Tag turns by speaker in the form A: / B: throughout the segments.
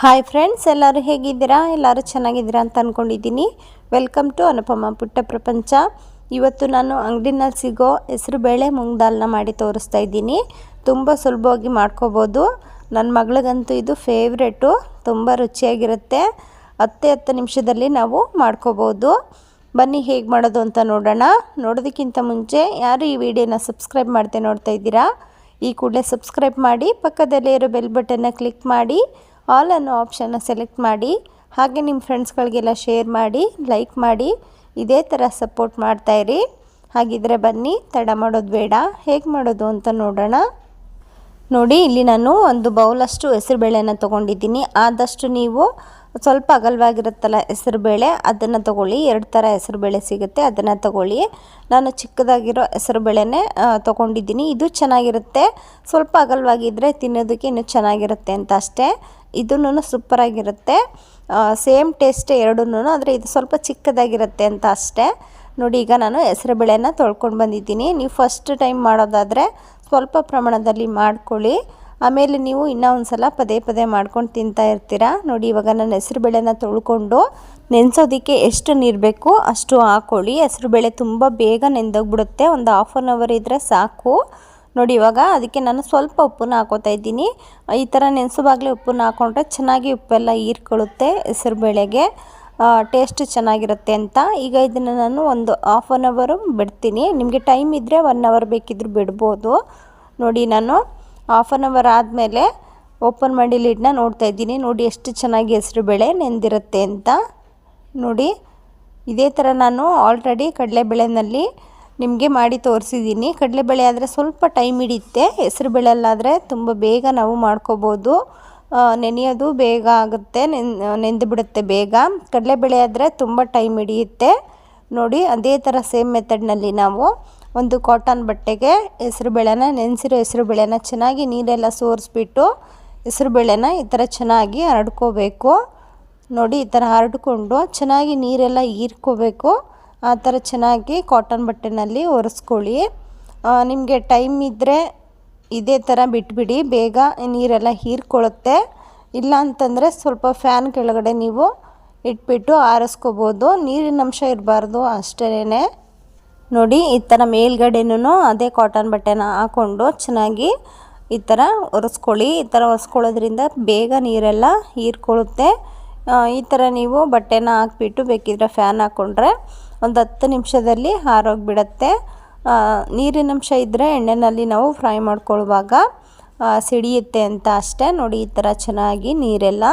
A: Hi friends ಎಲ್ಲರೂ ಹೇಗಿದ್ದೀರಾ? ಎಲ್ಲರೂ ಚೆನ್ನಾಗಿದ್ದೀರಾ ಅಂತ ಅಂದ್ಕೊಂಡಿದ್ದೀನಿ ವೆಲ್ಕಮ್ ಟು ಅನುಪಮ ಪುಟ್ಟ ಪ್ರಪಂಚ ಇವತ್ತು ನಾನು ಅಂಗಡಿನಲ್ಲಿ ಸಿಗೋ ಹೆಸರುಬೇಳೆ ಮುಂಗ್ ದಾಲ್ನ ಮಾಡಿ ತೋರಿಸ್ತಾ ಇದ್ದೀನಿ. ತುಂಬ ಸುಲಭವಾಗಿ ಮಾಡ್ಕೋಬೋದು. ನನ್ನ ಮಗಳಿಗಂತೂ ಇದು ಫೇವ್ರೆಟು ತುಂಬ ರುಚಿಯಾಗಿರುತ್ತೆ. ಹತ್ತೇ ಹತ್ತು ನಿಮಿಷದಲ್ಲಿ ನಾವು ಮಾಡ್ಕೋಬೋದು. ಬನ್ನಿ ಹೇಗೆ ಮಾಡೋದು ಅಂತ ನೋಡೋಣ. ನೋಡೋದಕ್ಕಿಂತ ಮುಂಚೆ ಯಾರು ಈ ವಿಡಿಯೋನ ಸಬ್ಸ್ಕ್ರೈಬ್ ಮಾಡ್ತೆ ನೋಡ್ತಾ ಇದ್ದೀರಾ? ಈ ಕೂಡಲೇ ಸಬ್ಸ್ಕ್ರೈಬ್ ಮಾಡಿ ಪಕ್ಕದಲ್ಲೇ ಇರೋ ಬೆಲ್ ಬಟನ್ನ ಕ್ಲಿಕ್ ಮಾಡಿ. ಆಲ್ ಅನ್ನೋ ಆಪ್ಷನ್ನ ಸೆಲೆಕ್ಟ್ ಮಾಡಿ, ಹಾಗೆ ನಿಮ್ಮ ಫ್ರೆಂಡ್ಸ್ಗಳಿಗೆಲ್ಲ ಶೇರ್ ಮಾಡಿ ಲೈಕ್ ಮಾಡಿ, ಇದೇ ಥರ ಸಪೋರ್ಟ್ ಮಾಡ್ತಾಯಿರಿ ಹಾಗಿದ್ರೆ ಬನ್ನಿ, ತಡ ಮಾಡೋದು ಬೇಡ, ಹೇಗೆ ಮಾಡೋದು ಅಂತ ನೋಡೋಣ. ನೋಡಿ, ಇಲ್ಲಿ ನಾನು ಒಂದು ಬೌಲಷ್ಟು ಹೆಸರುಬೇಳೆನ ತೊಗೊಂಡಿದ್ದೀನಿ. ಆದಷ್ಟು ನೀವು ಸ್ವಲ್ಪ ಅಗಲವಾಗಿರುತ್ತಲ್ಲ ಹೆಸರುಬೇಳೆ, ಅದನ್ನು ತೊಗೊಳ್ಳಿ. ಎರಡು ಥರ ಹೆಸರುಬೇಳೆ ಸಿಗುತ್ತೆ, ಅದನ್ನು ತೊಗೊಳ್ಳಿ. ನಾನು ಚಿಕ್ಕದಾಗಿರೋ ಹೆಸರುಬೇಳೆನೇ ತೊಗೊಂಡಿದ್ದೀನಿ. ಇದು ಚೆನ್ನಾಗಿರುತ್ತೆ. ಸ್ವಲ್ಪ ಅಗಲವಾಗಿದ್ದರೆ ತಿನ್ನೋದಕ್ಕೆ ಇನ್ನೂ ಚೆನ್ನಾಗಿರುತ್ತೆ ಅಂತ ಅಷ್ಟೇ. ಇದೂ ಸೂಪರಾಗಿರುತ್ತೆ ಸೇಮ್ ಟೇಸ್ಟ್ ಎರಡೂ ಆದರೆ ಇದು ಸ್ವಲ್ಪ ಚಿಕ್ಕದಾಗಿರುತ್ತೆ ಅಂತ ಅಷ್ಟೇ. ನೋಡಿ, ಈಗ ನಾನು ಹೆಸರುಬೇಳೆನ ತೊಳ್ಕೊಂಡು ಬಂದಿದ್ದೀನಿ. ನೀವು ಫಸ್ಟ್ ಟೈಮ್ ಮಾಡೋದಾದರೆ ಸ್ವಲ್ಪ ಪ್ರಮಾಣದಲ್ಲಿ ಮಾಡ್ಕೊಳ್ಳಿ. ಆಮೇಲೆ ನೀವು ಇನ್ನೂ ಒಂದು ಸಲ ಪದೇ ಪದೇ ಮಾಡ್ಕೊಂಡು ತಿಂತಾ ಇರ್ತೀರಾ? ನೋಡಿ, ಇವಾಗ ನಾನು ಹೆಸರುಬೇಳೆನ ತೊಳ್ಕೊಂಡು ನೆನೆಸೋದಕ್ಕೆ ಎಷ್ಟು ನೀರು ಬೇಕು ಅಷ್ಟು ಹಾಕ್ಕೊಳ್ಳಿ ಹೆಸರುಬೇಳೆ ತುಂಬ ಬೇಗ ನೆಂದೋಗ್ಬಿಡುತ್ತೆ. ಒಂದು ಹಾಫ್ ಆನ್ ಅವರ್ ಇದ್ದರೆ ಸಾಕು. ನೋಡಿ, ಇವಾಗ ಅದಕ್ಕೆ ನಾನು ಸ್ವಲ್ಪ ಉಪ್ಪನ್ನ ಹಾಕೋತಾ ಇದ್ದೀನಿ. ಈ ಥರ ನೆನೆಸುವಾಗಲೇ ಉಪ್ಪನ್ನ ಹಾಕೊಂಡ್ರೆ ಚೆನ್ನಾಗಿ ಉಪ್ಪೆಲ್ಲ ಹೀರ್ಕೊಳ್ಳುತ್ತೆ ಹೆಸರುಬೇಳೆಗೆ ಟೇಸ್ಟ್ ಚೆನ್ನಾಗಿರುತ್ತೆ ಅಂತ. ಈಗ ಇದನ್ನು ನಾನು ಒಂದು ಹಾಫ್ ಆನ್ ಅವರು ಬಿಡ್ತೀನಿ. ನಿಮಗೆ ಟೈಮ್ ಇದ್ದರೆ ಒನ್ ಅವರ್ ಬೇಕಿದ್ದರೂ ಬಿಡ್ಬೋದು. ನೋಡಿ, ನಾನು ಹಾಫ್ ಆನ್ ಅವರ್ ಆದಮೇಲೆ ಓಪನ್ ಮಾಡಿ ಲಿಡ್ನ ನೋಡ್ತಾ ಇದ್ದೀನಿ. ನೋಡಿ, ಎಷ್ಟು ಚೆನ್ನಾಗಿ ಹೆಸರು ಬೇಳೆ ನೆಂದಿರುತ್ತೆ ಅಂತ. ನೋಡಿ, ಇದೇ ಥರ ನಾನು ಆಲ್ರೆಡಿ ಕಡಲೆಬೇಳೆನಲ್ಲಿ ನಿಮಗೆ ಮಾಡಿ ತೋರಿಸಿದ್ದೀನಿ. ಕಡಲೆಬೇಳೆ ಆದರೆ ಸ್ವಲ್ಪ ಟೈಮ್ ಹಿಡಿಯುತ್ತೆ. ಹೆಸರು ಬೇಳೆಲ್ಲಾದರೆ ತುಂಬ ಬೇಗ ನಾವು ಮಾಡ್ಕೋಬೋದು. ನೆನೆಯೋದು ಬೇಗ ಆಗುತ್ತೆ. ನೆಂದು ಬಿಡುತ್ತೆ ಬೇಗ. ಕಡಲೆಬೇಳೆ ಆದರೆ ತುಂಬ ಟೈಮ್ ಹಿಡಿಯುತ್ತೆ. ನೋಡಿ, ಅದೇ ಥರ ಸೇಮ್ ಮೆಥಡ್ನಲ್ಲಿ ನಾವು ಒಂದು ಕಾಟನ್ ಬಟ್ಟೆಗೆ ಹೆಸರುಬೇಳೆನ ನೆನೆಸಿರೋ ಹೆಸರುಬೇಳೆನ ಚೆನ್ನಾಗಿ ನೀರೆಲ್ಲ ಸೋರಿಸ್ಬಿಟ್ಟು ಹೆಸರುಬೇಳೆನ ಈ ಥರ ಚೆನ್ನಾಗಿ ಹರಡ್ಕೋಬೇಕು. ನೋಡಿ, ಈ ಥರ ಹರಡ್ಕೊಂಡು ಚೆನ್ನಾಗಿ ನೀರೆಲ್ಲ ಹೀರ್ಕೋಬೇಕು. ಆ ಥರ ಚೆನ್ನಾಗಿ ಕಾಟನ್ ಬಟ್ಟೆನಲ್ಲಿ ಒರೆಸ್ಕೊಳ್ಳಿ. ನಿಮಗೆ ಟೈಮ್ ಇದ್ದರೆ ಇದೇ ಥರ ಬಿಟ್ಬಿಡಿ. ಬೇಗ ನೀರೆಲ್ಲ ಹೀರ್ಕೊಳ್ಳುತ್ತೆ. ಇಲ್ಲ ಅಂತಂದರೆ ಸ್ವಲ್ಪ ಫ್ಯಾನ್ ಕೆಳಗಡೆ ನೀವು ಇಟ್ಬಿಟ್ಟು ಆರಿಸ್ಕೋಬೋದು. ನೀರಿನ ಅಂಶ ಇರಬಾರ್ದು ಅಷ್ಟೇ ನೋಡಿ, ಈ ಥರ ಮೇಲ್ಗಡೆನೂ ಅದೇ ಕಾಟನ್ ಬಟ್ಟೆನ ಹಾಕ್ಕೊಂಡು ಚೆನ್ನಾಗಿ ಈ ಥರ ಒರೆಸ್ಕೊಳ್ಳಿ. ಈ ಥರ ಒರೆಸ್ಕೊಳ್ಳೋದ್ರಿಂದ ಬೇಗ ನೀರೆಲ್ಲ ಹೀರ್ಕೊಳ್ಳುತ್ತೆ. ಈ ಥರ ನೀವು ಬಟ್ಟೆನ ಹಾಕ್ಬಿಟ್ಟು ಬೇಕಿದ್ರೆ ಫ್ಯಾನ್ ಹಾಕ್ಕೊಂಡ್ರೆ ಒಂದು ಹತ್ತು ನಿಮಿಷದಲ್ಲಿ ಹಾರೋಗಿಬಿಡತ್ತೆ ನೀರಿನಂಶ ಇದ್ದರೆ ಎಣ್ಣೆಯಲ್ಲಿ ನಾವು ಫ್ರೈ ಮಾಡ್ಕೊಳ್ಳುವಾಗ ಸಿಡಿಯುತ್ತೆ ಅಂತ ಅಷ್ಟೇ. ನೋಡಿ, ಈ ಥರ ಚೆನ್ನಾಗಿ ನೀರೆಲ್ಲ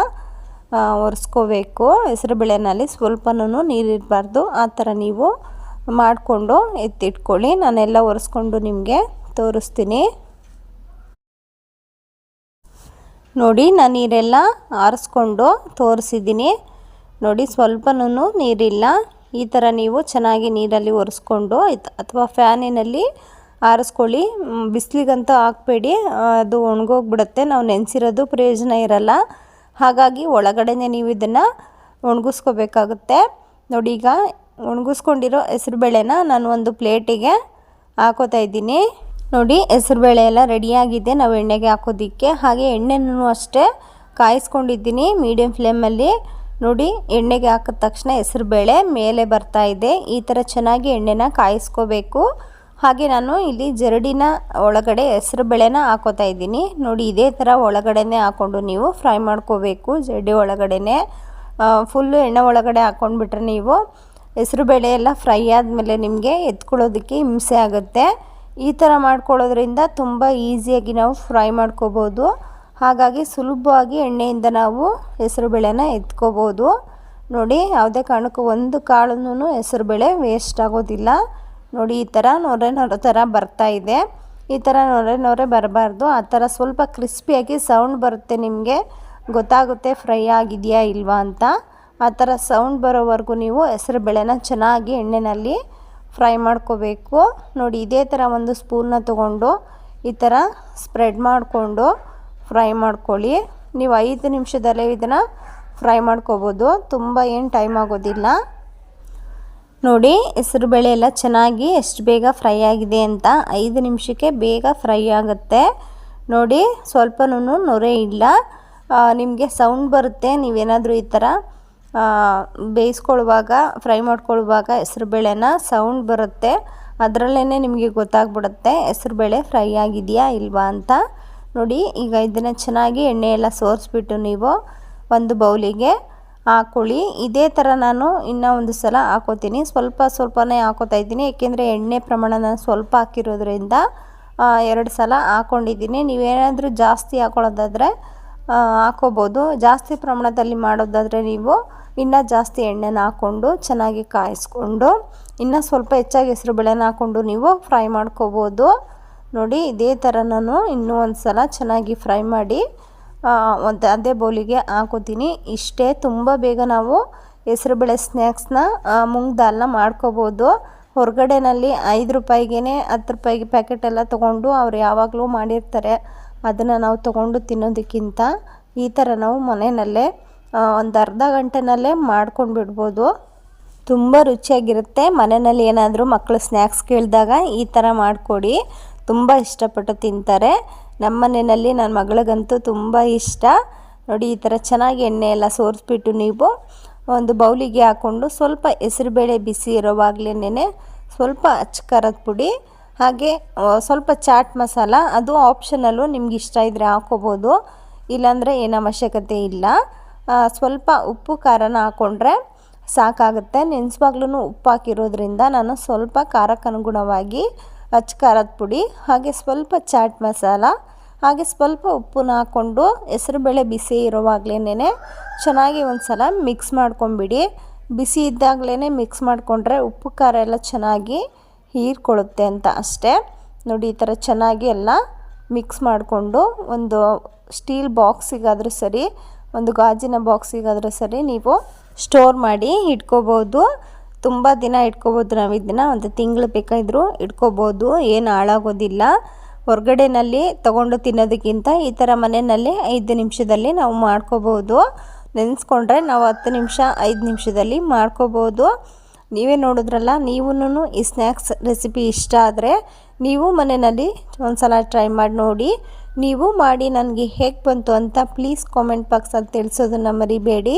A: ಒರೆಸ್ಕೋಬೇಕು. ಹೆಸರುಬೇಳೆನಲ್ಲಿ ಸ್ವಲ್ಪನೂ ನೀರಿರಬಾರ್ದು ಆ ಥರ ನೀವು ಮಾಡಿಕೊಂಡು ಎತ್ತಿಟ್ಕೊಳ್ಳಿ. ನಾನೆಲ್ಲ ಒರೆಸ್ಕೊಂಡು ನಿಮಗೆ ತೋರಿಸ್ತೀನಿ. ನೋಡಿ ನಾನು ನೀರೆಲ್ಲ ಆರಿಸ್ಕೊಂಡು ತೋರಿಸಿದ್ದೀನಿ. ನೋಡಿ ಸ್ವಲ್ಪನೂ ನೀರಿಲ್ಲ. ಈ ಥರ ನೀವು ಚೆನ್ನಾಗಿ ನೀರಲ್ಲಿ ಒರೆಸ್ಕೊಂಡು ಅಥವಾ ಫ್ಯಾನಿನಲ್ಲಿ ಆರಿಸ್ಕೊಳ್ಳಿ. ಬಿಸಿಲಿಗಂತ ಹಾಕ್ಬೇಡಿ. ಅದು ಒಣಗೋಗ್ಬಿಡುತ್ತೆ. ನಾವು ನೆನೆಸಿರೋದು ಪ್ರಯೋಜನ ಇರಲ್ಲ. ಹಾಗಾಗಿ ಒಳಗಡೆನೇ ನೀವು ಇದನ್ನು ಒಣಗಿಸ್ಕೋಬೇಕಾಗುತ್ತೆ. ನೋಡಿ, ಈಗ ಒಣಗಿಸ್ಕೊಂಡಿರೋ ಹೆಸರುಬೇಳೆನ ನಾನು ಒಂದು ಪ್ಲೇಟಿಗೆ ಹಾಕೋತಾ ಇದ್ದೀನಿ. ನೋಡಿ ಹೆಸರುಬೇಳೆ ಎಲ್ಲ ರೆಡಿಯಾಗಿದೆ. ನಾವು ಎಣ್ಣೆಗೆ ಹಾಕೋದಿಕ್ಕೆ. ಹಾಗೆ ಎಣ್ಣೆನೂ ಅಷ್ಟೇ ಕಾಯಿಸ್ಕೊಂಡಿದ್ದೀನಿ ಮೀಡಿಯಮ್ ಫ್ಲೇಮಲ್ಲಿ. ನೋಡಿ, ಎಣ್ಣೆಗೆ ಹಾಕಿದ ತಕ್ಷಣ ಹೆಸರುಬೇಳೆ ಮೇಲೆ ಬರ್ತಾ ಇದೆ. ಈ ಥರ ಚೆನ್ನಾಗಿ ಎಣ್ಣೆನ ಕಾಯಿಸ್ಕೋಬೇಕು. ಹಾಗೆ ನಾನು ಇಲ್ಲಿ ಜರಡಿನ ಒಳಗಡೆ ಹೆಸರು ಬೇಳೆನ ಹಾಕೋತಾ ಇದ್ದೀನಿ. ನೋಡಿ, ಇದೇ ಥರ ಒಳಗಡೆನೇ ಹಾಕ್ಕೊಂಡು ನೀವು ಫ್ರೈ ಮಾಡ್ಕೋಬೇಕು. ಜರಡಿ ಒಳಗಡೆನೆ ಫುಲ್ಲು ಎಣ್ಣೆ ಒಳಗಡೆ ಹಾಕ್ಕೊಂಡ್ಬಿಟ್ರೆ ನೀವು ಹೆಸರು ಬೇಳೆ ಎಲ್ಲ ಫ್ರೈ ಆದಮೇಲೆ ನಿಮಗೆ ಎತ್ಕೊಳ್ಳೋದಕ್ಕೆ ಹಿಂಸೆ ಆಗುತ್ತೆ. ಈ ಥರ ಮಾಡ್ಕೊಳ್ಳೋದ್ರಿಂದ ತುಂಬ ಈಸಿಯಾಗಿ ನಾವು ಫ್ರೈ ಮಾಡ್ಕೋಬೋದು. ಹಾಗಾಗಿ ಸುಲಭವಾಗಿ ಎಣ್ಣೆಯಿಂದ ನಾವು ಹೆಸರುಬೇಳೆನ ಎತ್ಕೋಬೋದು. ನೋಡಿ, ಯಾವುದೇ ಕಾರಣಕ್ಕೂ ಒಂದು ಕಾಳೂ ಹೆಸರುಬೇಳೆ ವೇಸ್ಟ್ ಆಗೋದಿಲ್ಲ. ನೋಡಿ, ಈ ಥರ ನೊರೆ ನೊರೆ ಥರ ಬರ್ತಾ ಇದೆ. ಈ ಥರ ನೊರೆ ನೊರೆ ಬರಬಾರ್ದು. ಆ ಥರ ಸ್ವಲ್ಪ ಕ್ರಿಸ್ಪಿಯಾಗಿ ಸೌಂಡ್ ಬರುತ್ತೆ ನಿಮಗೆ. ಗೊತ್ತಾಗುತ್ತೆ ಫ್ರೈ ಆಗಿದೆಯಾ ಇಲ್ವಾ ಅಂತ. ಆ ಥರ ಸೌಂಡ್ ಬರೋವರೆಗೂ ನೀವು ಹೆಸರು ಬೇಳೆನ ಚೆನ್ನಾಗಿ ಎಣ್ಣೆಯಲ್ಲಿ ಫ್ರೈ ಮಾಡ್ಕೋಬೇಕು. ನೋಡಿ, ಇದೇ ಥರ ಒಂದು ಸ್ಪೂನ್ನ ತೊಗೊಂಡು ಈ ಥರ ಸ್ಪ್ರೆಡ್ ಮಾಡಿಕೊಂಡು ಫ್ರೈ ಮಾಡ್ಕೊಳ್ಳಿ. ನೀವು ಐದು ನಿಮಿಷದಲ್ಲೇ ಇದನ್ನು ಫ್ರೈ ಮಾಡ್ಕೋಬೋದು. ತುಂಬ ಏನು ಟೈಮ್ ಆಗೋದಿಲ್ಲ. ನೋಡಿ ಹೆಸರುಬೇಳೆ ಎಲ್ಲ ಚೆನ್ನಾಗಿ ಎಷ್ಟು ಬೇಗ ಫ್ರೈ ಆಗಿದೆ ಅಂತ ಐದು ನಿಮಿಷಕ್ಕೆ ಬೇಗ ಫ್ರೈ ಆಗುತ್ತೆ. ನೋಡಿ ಸ್ವಲ್ಪನೂ ನೊರೆ ಇಲ್ಲ. ನಿಮಗೆ ಸೌಂಡ್ ಬರುತ್ತೆ. ನೀವೇನಾದರೂ ಈ ಥರ ಬೇಯಿಸ್ಕೊಳ್ಳುವಾಗ, ಫ್ರೈ ಮಾಡ್ಕೊಳ್ಳುವಾಗ ಹೆಸ್ರುಬೇಳೆನ ಸೌಂಡ್ ಬರುತ್ತೆ. ಅದರಲ್ಲೇ ನಿಮಗೆ ಗೊತ್ತಾಗ್ಬಿಡುತ್ತೆ ಹೆಸ್ರುಬೇಳೆ ಫ್ರೈ ಆಗಿದೆಯಾ ಇಲ್ವಾ ಅಂತ. ನೋಡಿ, ಈಗ ಇದನ್ನು ಚೆನ್ನಾಗಿ ಎಣ್ಣೆ ಎಲ್ಲ ಸೋರಿಸ್ಬಿಟ್ಟು ನೀವು ಒಂದು ಬೌಲಿಗೆ ಹಾಕೊಳ್ಳಿ. ಇದೇ ಥರ ನಾನು ಇನ್ನೂ ಒಂದು ಸಲ ಹಾಕೋತೀನಿ. ಸ್ವಲ್ಪ ಸ್ವಲ್ಪನೇ ಹಾಕೋತಾ ಇದ್ದೀನಿ. ಏಕೆಂದರೆ ಎಣ್ಣೆ ಪ್ರಮಾಣ ನಾನು ಸ್ವಲ್ಪ ಹಾಕಿರೋದ್ರಿಂದ ಎರಡು ಸಲ ಹಾಕ್ಕೊಂಡಿದ್ದೀನಿ ನೀವೇನಾದರೂ ಜಾಸ್ತಿ ಹಾಕೊಳ್ಳೋದಾದರೆ ಹಾಕೋಬೋದು. ಜಾಸ್ತಿ ಪ್ರಮಾಣದಲ್ಲಿ ಮಾಡೋದಾದರೆ ನೀವು ಇನ್ನೂ ಜಾಸ್ತಿ ಎಣ್ಣೆನ ಹಾಕ್ಕೊಂಡು ಚೆನ್ನಾಗಿ ಕಾಯಿಸ್ಕೊಂಡು, ಇನ್ನೂ ಸ್ವಲ್ಪ ಹೆಚ್ಚಾಗಿ ಹೆಸರು ಬೇಳೆನ ಹಾಕ್ಕೊಂಡು ನೀವು ಫ್ರೈ ಮಾಡ್ಕೋಬೋದು. ನೋಡಿ, ಇದೇ ಥರ ನಾನು ಇನ್ನೂ ಒಂದು ಸಲ ಚೆನ್ನಾಗಿ ಫ್ರೈ ಮಾಡಿ ಒಂದು ಅದೇ ಬೌಲಿಗೆ ಹಾಕೋತೀನಿ. ಇಷ್ಟೇ, ತುಂಬ ಬೇಗ ನಾವು ಹೆಸರುಬೇಳೆ ಸ್ನ್ಯಾಕ್ಸ್ನ ಮುಂಗ್ ದಾಲ್ನ ಮಾಡ್ಕೋಬೋದು. ಹೊರಗಡೆನಲ್ಲಿ ಐದು ರೂಪಾಯಿಗೆ ಹತ್ತು ರೂಪಾಯಿಗೆ ಪ್ಯಾಕೆಟ್ ಎಲ್ಲ ತೊಗೊಂಡು ಅವ್ರು ಯಾವಾಗಲೂ ಮಾಡಿರ್ತಾರೆ. ಅದನ್ನು ನಾವು ತೊಗೊಂಡು ತಿನ್ನೋದಕ್ಕಿಂತ ಈ ಥರ ನಾವು ಮನೆಯಲ್ಲೇ ಒಂದು ಅರ್ಧ ಗಂಟೆನಲ್ಲೇ ಮಾಡ್ಕೊಂಡು ಬಿಡ್ಬೋದು ತುಂಬ ರುಚಿಯಾಗಿರುತ್ತೆ. ಮನೆಯಲ್ಲಿ ಏನಾದರೂ ಮಕ್ಕಳು ಸ್ನ್ಯಾಕ್ಸ್ ಕೇಳಿದಾಗ ಈ ಥರ ಮಾಡಿಕೊಡಿ. ತುಂಬ ಇಷ್ಟಪಟ್ಟು ತಿಂತಾರೆ. ನಮ್ಮ ಮನೆಯಲ್ಲಿ ನನ್ನ ಮಗಳಿಗಂತೂ ತುಂಬ ಇಷ್ಟ. ನೋಡಿ, ಈ ಥರ ಚೆನ್ನಾಗಿ ಎಣ್ಣೆ ಎಲ್ಲ ಸೋರಿಸ್ಬಿಟ್ಟು ನೀವು ಒಂದು ಬೌಲಿಗೆ ಹಾಕ್ಕೊಂಡು ಸ್ವಲ್ಪ ಹೆಸರುಬೇಳೆ ಬಿಸಿ ಇರೋವಾಗಲೇ ಸ್ವಲ್ಪ ಅಚ್ಚಕಾರದ ಪುಡಿ, ಹಾಗೆ ಸ್ವಲ್ಪ ಚಾಟ್ ಮಸಾಲ, ಅದು ಆಪ್ಷನಲ್ಲು ನಿಮ್ಗೆ ಇಷ್ಟ ಇದ್ದರೆ ಹಾಕೋಬೋದು. ಇಲ್ಲಾಂದರೆ ಏನು ಅವಶ್ಯಕತೆ ಇಲ್ಲ. ಸ್ವಲ್ಪ ಉಪ್ಪು ಖಾರನ ಹಾಕ್ಕೊಂಡ್ರೆ ಸಾಕಾಗುತ್ತೆ. ನೆನೆಸುವಾಗ್ಲೂ ಉಪ್ಪು ಹಾಕಿರೋದ್ರಿಂದ ನಾನು ಸ್ವಲ್ಪ ಖಾರಕ್ಕೆ ಅನುಗುಣವಾಗಿ ಅಚ್ಚ ಖಾರದ ಪುಡಿ, ಹಾಗೆ ಸ್ವಲ್ಪ ಚಾಟ್ ಮಸಾಲ, ಹಾಗೆ ಸ್ವಲ್ಪ ಉಪ್ಪನ್ನ ಹಾಕ್ಕೊಂಡು ಹೆಸರುಬೇಳೆ ಬಿಸಿ ಇರೋವಾಗಲೇ ಚೆನ್ನಾಗಿ ಒಂದು ಸಲ ಮಿಕ್ಸ್ ಮಾಡ್ಕೊಂಬಿಡಿ. ಬಿಸಿ ಇದ್ದಾಗಲೇ ಮಿಕ್ಸ್ ಮಾಡಿಕೊಂಡ್ರೆ ಉಪ್ಪು ಖಾರ ಎಲ್ಲ ಚೆನ್ನಾಗಿ ಹೀರ್ಕೊಳ್ಳುತ್ತೆ ಅಂತ ಅಷ್ಟೇ. ನೋಡಿ, ಈ ಥರ ಚೆನ್ನಾಗಿ ಎಲ್ಲ ಮಿಕ್ಸ್ ಮಾಡಿಕೊಂಡು ಒಂದು ಸ್ಟೀಲ್ ಬಾಕ್ಸಿಗಾದರೂ ಸರಿ, ಒಂದು ಗಾಜಿನ ಬಾಕ್ಸಿಗಾದರೂ ಸರಿ ನೀವು ಸ್ಟೋರ್ ಮಾಡಿ ಇಟ್ಕೋಬೋದು. ತುಂಬ ದಿನ ಇಟ್ಕೋಬೋದು ನಾವು ಇದನ್ನು. ಒಂದು ತಿಂಗಳು ಬೇಕಾದರೂ ಇಟ್ಕೋಬೋದು. ಏನು ಹಾಳಾಗೋದಿಲ್ಲ. ಹೊರಗಡೆನಲ್ಲಿ ತೊಗೊಂಡು ತಿನ್ನೋದಕ್ಕಿಂತ ಈ ಥರ ಮನೆಯಲ್ಲಿ ಐದು ನಿಮಿಷದಲ್ಲಿ ನಾವು ಮಾಡ್ಕೋಬೋದು. ನೆನೆಸ್ಕೊಂಡ್ರೆ ನಾವು ಹತ್ತು ನಿಮಿಷ, ಐದು ನಿಮಿಷದಲ್ಲಿ ಮಾಡ್ಕೋಬೋದು. ನೀವೇ ನೋಡಿದ್ರಲ್ಲ ನೀವೂ ಈ ಸ್ನ್ಯಾಕ್ಸ್ ರೆಸಿಪಿ ಇಷ್ಟ ಆದರೆ ನೀವು ಮನೆಯಲ್ಲಿ ಒಂದು ಸಲ ಟ್ರೈ ಮಾಡಿ ನೋಡಿ. ನೀವು ಮಾಡಿ ನನಗೆ ಹೇಗೆ ಬಂತು ಅಂತ ಪ್ಲೀಸ್ ಕಾಮೆಂಟ್ ಬಾಕ್ಸಲ್ಲಿ ತಿಳಿಸೋದನ್ನು ಮರಿಬೇಡಿ.